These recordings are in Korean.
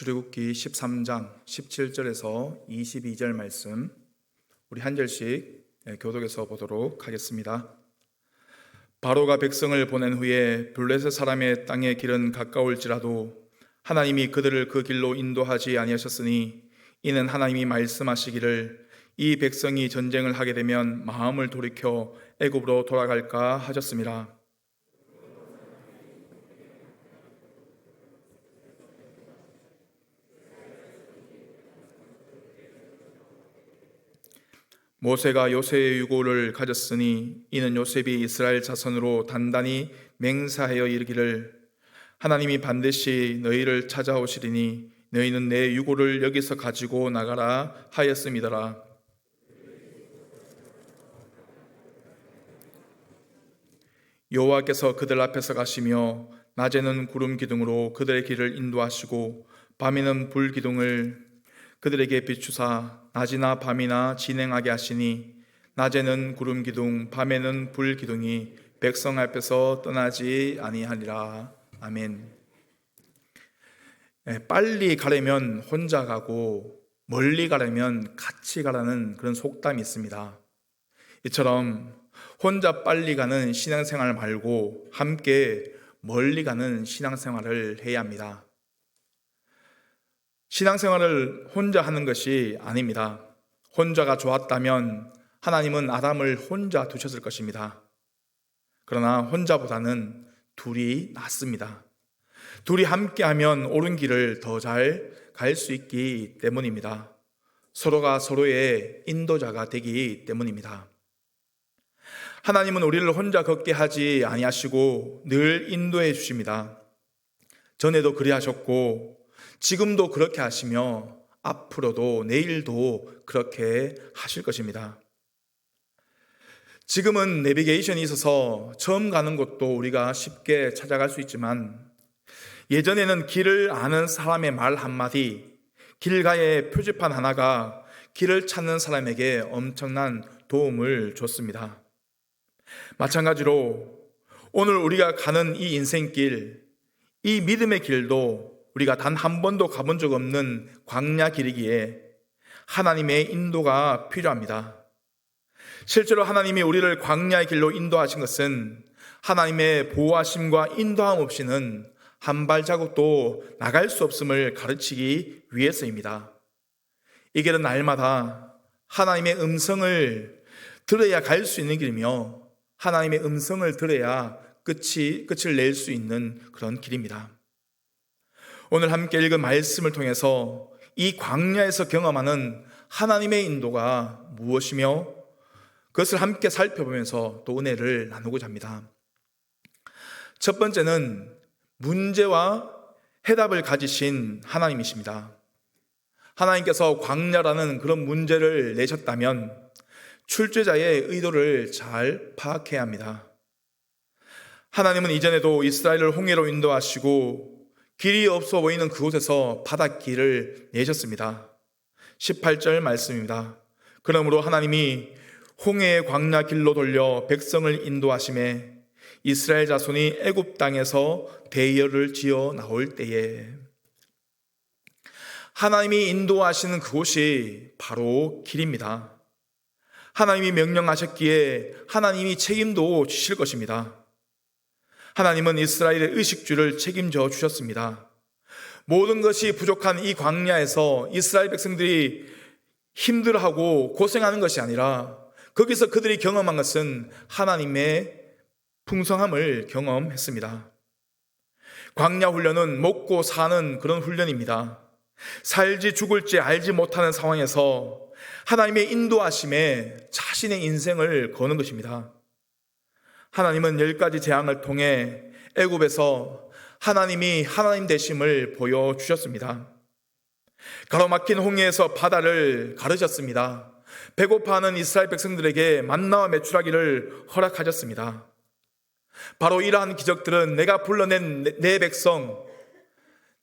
출애굽기 13장 17절에서 22절 말씀 우리 한 절씩 예, 교독해서 보도록 하겠습니다. 바로가 백성을 보낸 후에 블레셋 사람의 땅의 길은 가까울지라도 하나님이 그들을 그 길로 인도하지 아니하셨으니 이는 하나님이 말씀하시기를 이 백성이 전쟁을 하게 되면 마음을 돌이켜 애굽으로 돌아갈까 하셨습니다. 모세가 요셉의 유고를 가졌으니 이는 요셉이 이스라엘 자손으로 단단히 맹세하여 이르기를 하나님이 반드시 너희를 찾아오시리니 너희는 내 유고를 여기서 가지고 나가라 하였음이더라. 여호와께서 그들 앞에서 가시며 낮에는 구름 기둥으로 그들의 길을 인도하시고 밤에는 불 기둥을 그들에게 비추사 낮이나 밤이나 진행하게 하시니 낮에는 구름 기둥 밤에는 불 기둥이 백성 앞에서 떠나지 아니하리라 아멘. 예, 빨리 가려면 혼자 가고 멀리 가려면 같이 가라는 그런 속담이 있습니다. 이처럼 혼자 빨리 가는 신앙생활 말고 함께 멀리 가는 신앙생활을 해야 합니다. 신앙생활을 혼자 하는 것이 아닙니다. 혼자가 좋았다면 하나님은 아담을 혼자 두셨을 것입니다. 그러나 혼자보다는 둘이 낫습니다. 둘이 함께하면 옳은 길을 더 잘 갈 수 있기 때문입니다. 서로가 서로의 인도자가 되기 때문입니다. 하나님은 우리를 혼자 걷게 하지 아니하시고 늘 인도해 주십니다. 전에도 그리하셨고 지금도 그렇게 하시며 앞으로도 내일도 그렇게 하실 것입니다. 지금은 내비게이션이 있어서 처음 가는 곳도 우리가 쉽게 찾아갈 수 있지만 예전에는 길을 아는 사람의 말 한마디, 길가의 표지판 하나가 길을 찾는 사람에게 엄청난 도움을 줬습니다. 마찬가지로 오늘 우리가 가는 이 인생길, 이 믿음의 길도 우리가 단 한 번도 가본 적 없는 광야 길이기에 하나님의 인도가 필요합니다. 실제로 하나님이 우리를 광야의 길로 인도하신 것은 하나님의 보호하심과 인도함 없이는 한 발자국도 나갈 수 없음을 가르치기 위해서입니다. 이 길은 날마다 하나님의 음성을 들어야 갈 수 있는 길이며 하나님의 음성을 들어야 끝이, 끝을 낼 수 있는 그런 길입니다. 오늘 함께 읽은 말씀을 통해서 이 광야에서 경험하는 하나님의 인도가 무엇이며 그것을 함께 살펴보면서 또 은혜를 나누고자 합니다. 첫 번째는 문제와 해답을 가지신 하나님이십니다. 하나님께서 광야라는 그런 문제를 내셨다면 출제자의 의도를 잘 파악해야 합니다. 하나님은 이전에도 이스라엘을 홍해로 인도하시고 길이 없어 보이는 그곳에서 바닷길을 내셨습니다. 18절 말씀입니다. 그러므로 하나님이 홍해의 광야 길로 돌려 백성을 인도하심에 이스라엘 자손이 애굽 땅에서 대열을 지어 나올 때에 하나님이 인도하시는 그곳이 바로 길입니다. 하나님이 명령하셨기에 하나님이 책임도 주실 것입니다. 하나님은 이스라엘의 의식주를 책임져 주셨습니다. 모든 것이 부족한 이 광야에서 이스라엘 백성들이 힘들어하고 고생하는 것이 아니라 거기서 그들이 경험한 것은 하나님의 풍성함을 경험했습니다. 광야 훈련은 먹고 사는 그런 훈련입니다. 살지 죽을지 알지 못하는 상황에서 하나님의 인도하심에 자신의 인생을 거는 것입니다. 하나님은 열 가지 재앙을 통해 애굽에서 하나님이 하나님 되심을 보여 주셨습니다. 가로막힌 홍해에서 바다를 가르셨습니다. 배고파하는 이스라엘 백성들에게 만나와 매출하기를 허락하셨습니다. 바로 이러한 기적들은 내가 불러낸 내 백성,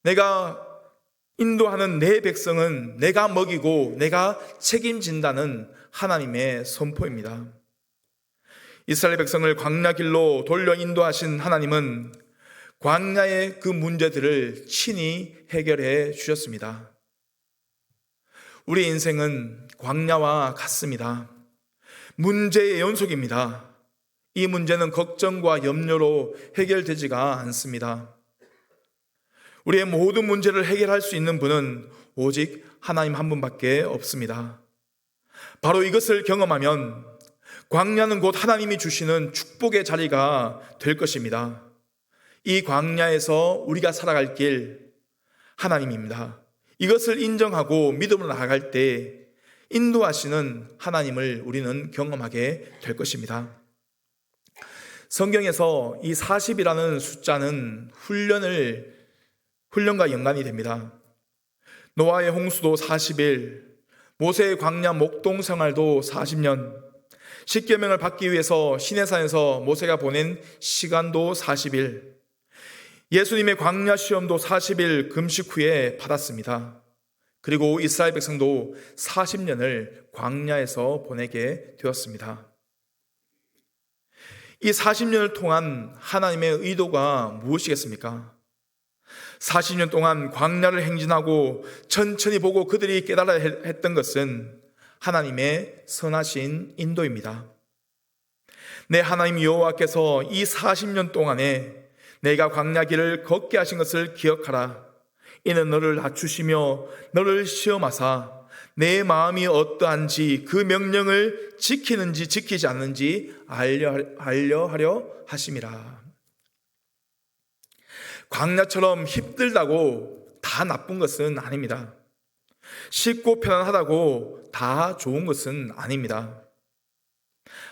내가 인도하는 내 백성은 내가 먹이고 내가 책임진다는 하나님의 선포입니다. 이스라엘 백성을 광야 길로 돌려 인도하신 하나님은 광야의 그 문제들을 친히 해결해 주셨습니다. 우리 인생은 광야와 같습니다. 문제의 연속입니다. 이 문제는 걱정과 염려로 해결되지가 않습니다. 우리의 모든 문제를 해결할 수 있는 분은 오직 하나님 한 분밖에 없습니다. 바로 이것을 경험하면 광야는 곧 하나님이 주시는 축복의 자리가 될 것입니다. 이 광야에서 우리가 살아갈 길 하나님입니다. 이것을 인정하고 믿음으로 나아갈 때 인도하시는 하나님을 우리는 경험하게 될 것입니다. 성경에서 이 40이라는 숫자는 훈련을 훈련과 연관이 됩니다. 노아의 홍수도 40일, 모세의 광야 목동 생활도 40년, 십계명을 받기 위해서 시내산에서 모세가 보낸 시간도 40일, 예수님의 광야 시험도 40일 금식 후에 받았습니다. 그리고 이스라엘 백성도 40년을 광야에서 보내게 되었습니다. 이 40년을 통한 하나님의 의도가 무엇이겠습니까? 40년 동안 광야를 행진하고 천천히 보고 그들이 깨달아 했던 것은 하나님의 선하신 인도입니다. 내 하나님 여호와께서 이 40년 동안에 내가 광야길을 걷게 하신 것을 기억하라. 이는 너를 낮추시며 너를 시험하사 내 마음이 어떠한지 그 명령을 지키는지 지키지 않는지 알려, 알려 하려 하심이라. 광야처럼 힘들다고 다 나쁜 것은 아닙니다. 쉽고 편안하다고 다 좋은 것은 아닙니다.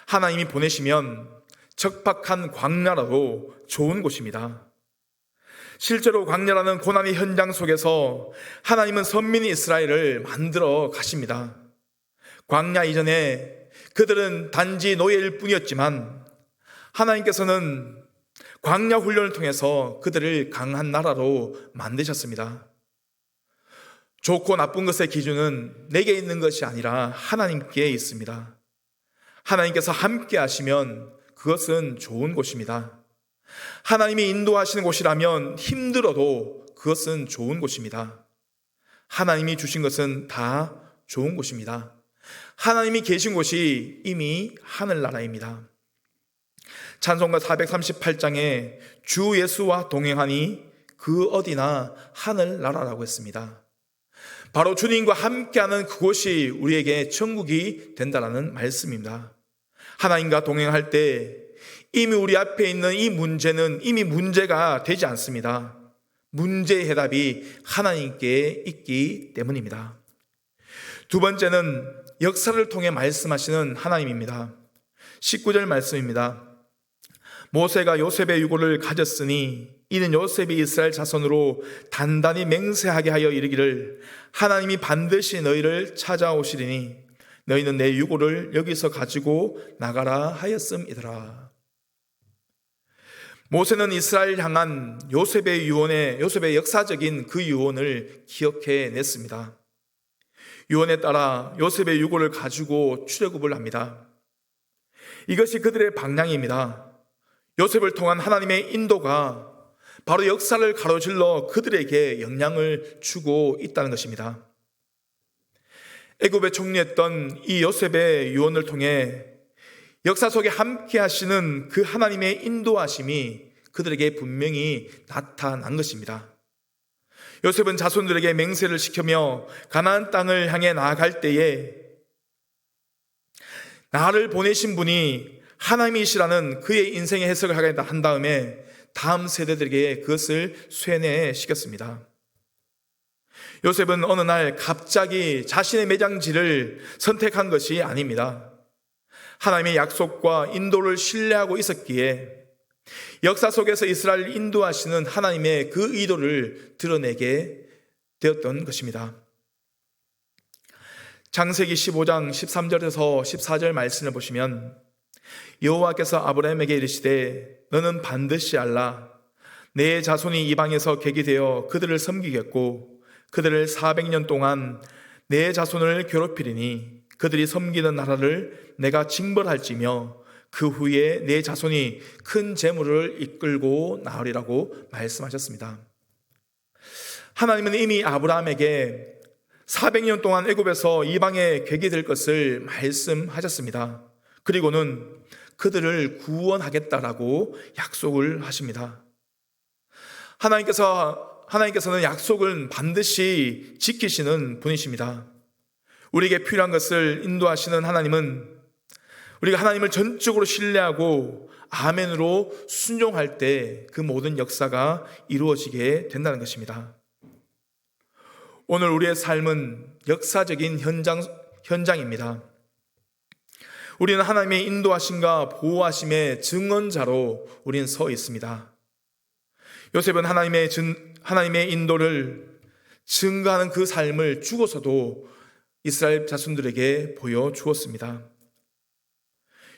하나님이 보내시면 적박한 광야라도 좋은 곳입니다. 실제로 광야라는 고난의 현장 속에서 하나님은 선민이 이스라엘을 만들어 가십니다. 광야 이전에 그들은 단지 노예일 뿐이었지만 하나님께서는 광야 훈련을 통해서 그들을 강한 나라로 만드셨습니다. 좋고 나쁜 것의 기준은 내게 있는 것이 아니라 하나님께 있습니다. 하나님께서 함께 하시면 그것은 좋은 곳입니다. 하나님이 인도하시는 곳이라면 힘들어도 그것은 좋은 곳입니다. 하나님이 주신 것은 다 좋은 곳입니다. 하나님이 계신 곳이 이미 하늘나라입니다. 찬송가 438장에 주 예수와 동행하니 그 어디나 하늘나라라고 했습니다. 바로 주님과 함께하는 그곳이 우리에게 천국이 된다라는 말씀입니다. 하나님과 동행할 때 이미 우리 앞에 있는 이 문제는 이미 문제가 되지 않습니다. 문제의 해답이 하나님께 있기 때문입니다. 두 번째는 역사를 통해 말씀하시는 하나님입니다. 19절 말씀입니다. 모세가 요셉의 유고를 가졌으니 이는 요셉이 이스라엘 자손으로 단단히 맹세하게 하여 이르기를 하나님이 반드시 너희를 찾아오시리니 너희는 내 유고를 여기서 가지고 나가라 하였음이더라. 모세는 이스라엘 향한 요셉의 유언에 요셉의 역사적인 그 유언을 기억해 냈습니다. 유언에 따라 요셉의 유고를 가지고 출애굽을 합니다. 이것이 그들의 방향입니다. 요셉을 통한 하나님의 인도가 바로 역사를 가로질러 그들에게 영향을 주고 있다는 것입니다. 애굽에 총리했던 이 요셉의 유언을 통해 역사 속에 함께 하시는 그 하나님의 인도하심이 그들에게 분명히 나타난 것입니다. 요셉은 자손들에게 맹세를 시키며 가나안 땅을 향해 나아갈 때에 나를 보내신 분이 하나님이시라는 그의 인생의 해석을 하게 한 다음에 다음 세대들에게 그것을 쇠뇌시켰습니다. 요셉은 어느 날 갑자기 자신의 매장지를 선택한 것이 아닙니다. 하나님의 약속과 인도를 신뢰하고 있었기에 역사 속에서 이스라엘 인도하시는 하나님의 그 의도를 드러내게 되었던 것입니다. 장세기 15장 13절에서 14절 말씀을 보시면 여호와께서 아브라함에게 이르시되 너는 반드시 알라 내 자손이 이방에서 객이 되어 그들을 섬기겠고 그들을 400년 동안 내 자손을 괴롭히리니 그들이 섬기는 나라를 내가 징벌할지며 그 후에 내 자손이 큰 재물을 이끌고 나으리라고 말씀하셨습니다. 하나님은 이미 아브라함에게 400년 동안 애굽에서 이방에 객이 될 것을 말씀하셨습니다. 그리고는 그들을 구원하겠다라고 약속을 하십니다. 하나님께서 하나님께서는 약속을 반드시 지키시는 분이십니다. 우리에게 필요한 것을 인도하시는 하나님은 우리가 하나님을 전적으로 신뢰하고 아멘으로 순종할 때 그 모든 역사가 이루어지게 된다는 것입니다. 오늘 우리의 삶은 역사적인 현장, 현장입니다. 우리는 하나님의 인도하심과 보호하심의 증언자로 우리는 서 있습니다. 요셉은 하나님의 진, 하나님의 인도를 증거하는 그 삶을 죽어서도 이스라엘 자손들에게 보여 주었습니다.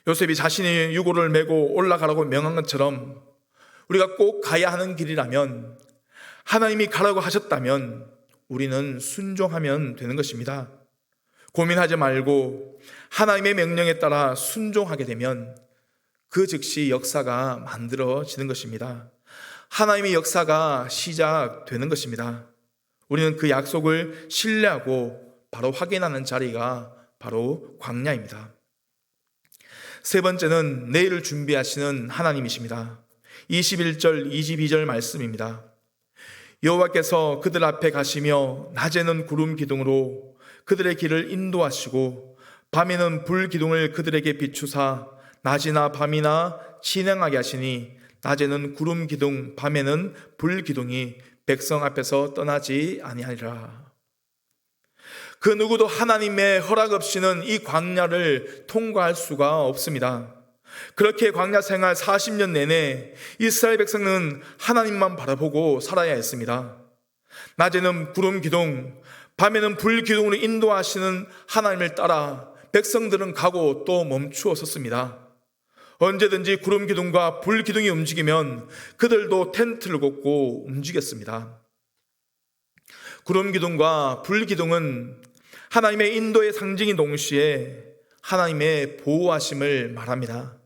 요셉이 자신의 유고를 메고 올라가라고 명한 것처럼 우리가 꼭 가야 하는 길이라면 하나님이 가라고 하셨다면 우리는 순종하면 되는 것입니다. 고민하지 말고 하나님의 명령에 따라 순종하게 되면 그 즉시 역사가 만들어지는 것입니다. 하나님의 역사가 시작되는 것입니다. 우리는 그 약속을 신뢰하고 바로 확인하는 자리가 바로 광야입니다. 세 번째는 내일을 준비하시는 하나님이십니다. 21절, 22절 말씀입니다. 여호와께서 그들 앞에 가시며 낮에는 구름 기둥으로 그들의 길을 인도하시고 밤에는 불 기둥을 그들에게 비추사 낮이나 밤이나 진행하게 하시니 낮에는 구름 기둥 밤에는 불 기둥이 백성 앞에서 떠나지 아니하리라. 그 누구도 하나님의 허락 없이는 이 광야를 통과할 수가 없습니다. 그렇게 광야 생활 40년 내내 이스라엘 백성은 하나님만 바라보고 살아야 했습니다. 낮에는 구름 기둥, 밤에는 불 기둥으로 인도하시는 하나님을 따라 백성들은 가고 또 멈추어 섰습니다. 언제든지 구름 기둥과 불 기둥이 움직이면 그들도 텐트를 걷고 움직였습니다. 구름 기둥과 불 기둥은 하나님의 인도의 상징인 동시에 하나님의 보호하심을 말합니다.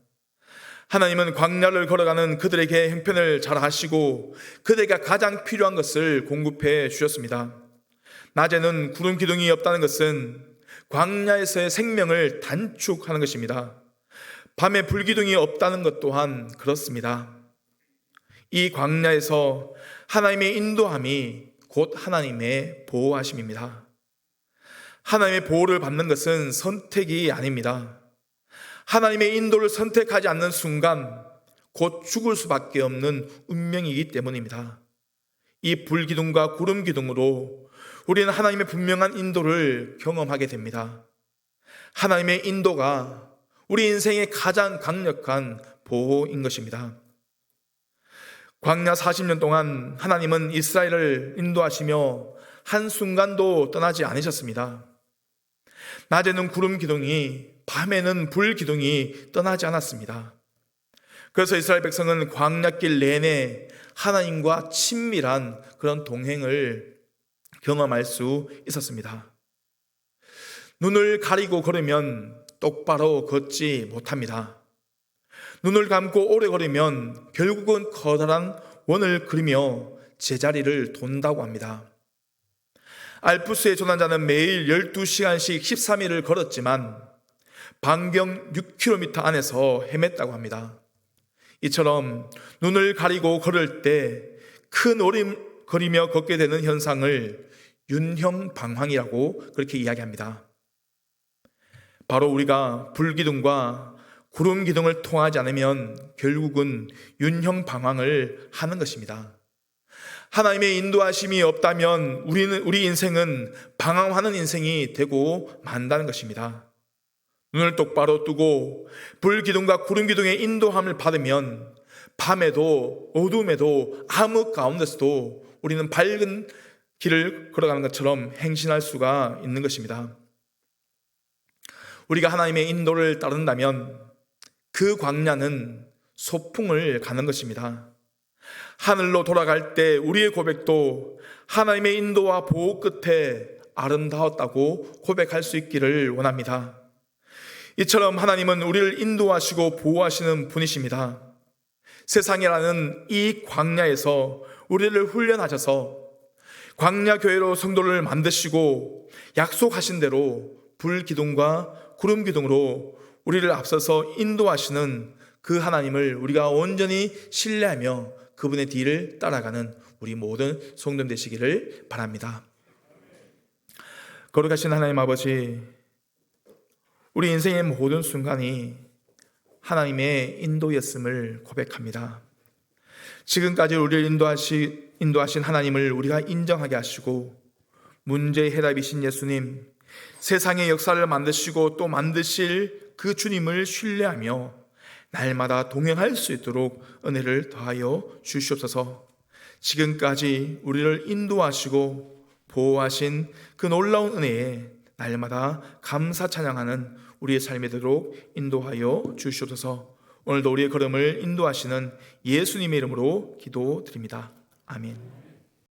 하나님은 광야를 걸어가는 그들에게 형편을 잘 하시고 그들에게 가장 필요한 것을 공급해 주셨습니다. 낮에는 구름 기둥이 없다는 것은 광야에서의 생명을 단축하는 것입니다. 밤에 불기둥이 없다는 것 또한 그렇습니다. 이 광야에서 하나님의 인도함이 곧 하나님의 보호하심입니다. 하나님의 보호를 받는 것은 선택이 아닙니다. 하나님의 인도를 선택하지 않는 순간 곧 죽을 수밖에 없는 운명이기 때문입니다. 이 불기둥과 구름 기둥으로 우리는 하나님의 분명한 인도를 경험하게 됩니다. 하나님의 인도가 우리 인생의 가장 강력한 보호인 것입니다. 광야 40년 동안 하나님은 이스라엘을 인도하시며 한순간도 떠나지 않으셨습니다. 낮에는 구름 기둥이 밤에는 불 기둥이 떠나지 않았습니다. 그래서 이스라엘 백성은 광야길 내내 하나님과 친밀한 그런 동행을 경험할 수 있었습니다. 눈을 가리고 걸으면 똑바로 걷지 못합니다. 눈을 감고 오래 걸으면 결국은 커다란 원을 그리며 제자리를 돈다고 합니다. 알프스의 조난자는 매일 12시간씩 13일을 걸었지만 반경 6km 안에서 헤맸다고 합니다. 이처럼 눈을 가리고 걸을 때 큰 거리며 걷게 되는 현상을 윤형방황이라고 그렇게 이야기합니다. 바로 우리가 불기둥과 구름 기둥을 통하지 않으면 결국은 윤형방황을 하는 것입니다. 하나님의 인도하심이 없다면 우리는 우리 인생은 방황하는 인생이 되고 만다는 것입니다. 눈을 똑바로 뜨고 불 기둥과 구름 기둥의 인도함을 받으면 밤에도 어둠에도 암흑 가운데서도 우리는 밝은 길을 걸어가는 것처럼 행신할 수가 있는 것입니다. 우리가 하나님의 인도를 따른다면 그 광야는 소풍을 가는 것입니다. 하늘로 돌아갈 때 우리의 고백도 하나님의 인도와 보호 끝에 아름다웠다고 고백할 수 있기를 원합니다. 이처럼 하나님은 우리를 인도하시고 보호하시는 분이십니다. 세상이라는 이 광야에서 우리를 훈련하셔서 광야 교회로 성도를 만드시고 약속하신 대로 불 기둥과 구름 기둥으로 우리를 앞서서 인도하시는 그 하나님을 우리가 온전히 신뢰하며 그분의 뒤를 따라가는 우리 모든 성도님 되시기를 바랍니다. 거룩하신 하나님 아버지, 우리 인생의 모든 순간이 하나님의 인도였음을 고백합니다. 지금까지 우리를 인도하시, 인도하신 하나님을 우리가 인정하게 하시고 문제의 해답이신 예수님, 세상의 역사를 만드시고 또 만드실 그 주님을 신뢰하며 날마다 동행할 수 있도록 은혜를 더하여 주시옵소서. 지금까지 우리를 인도하시고 보호하신 그 놀라운 은혜에 날마다 감사 찬양하는 우리의 삶이 되도록 인도하여 주시옵소서. 오늘도 우리의 걸음을 인도하시는 예수님의 이름으로 기도드립니다. 아멘.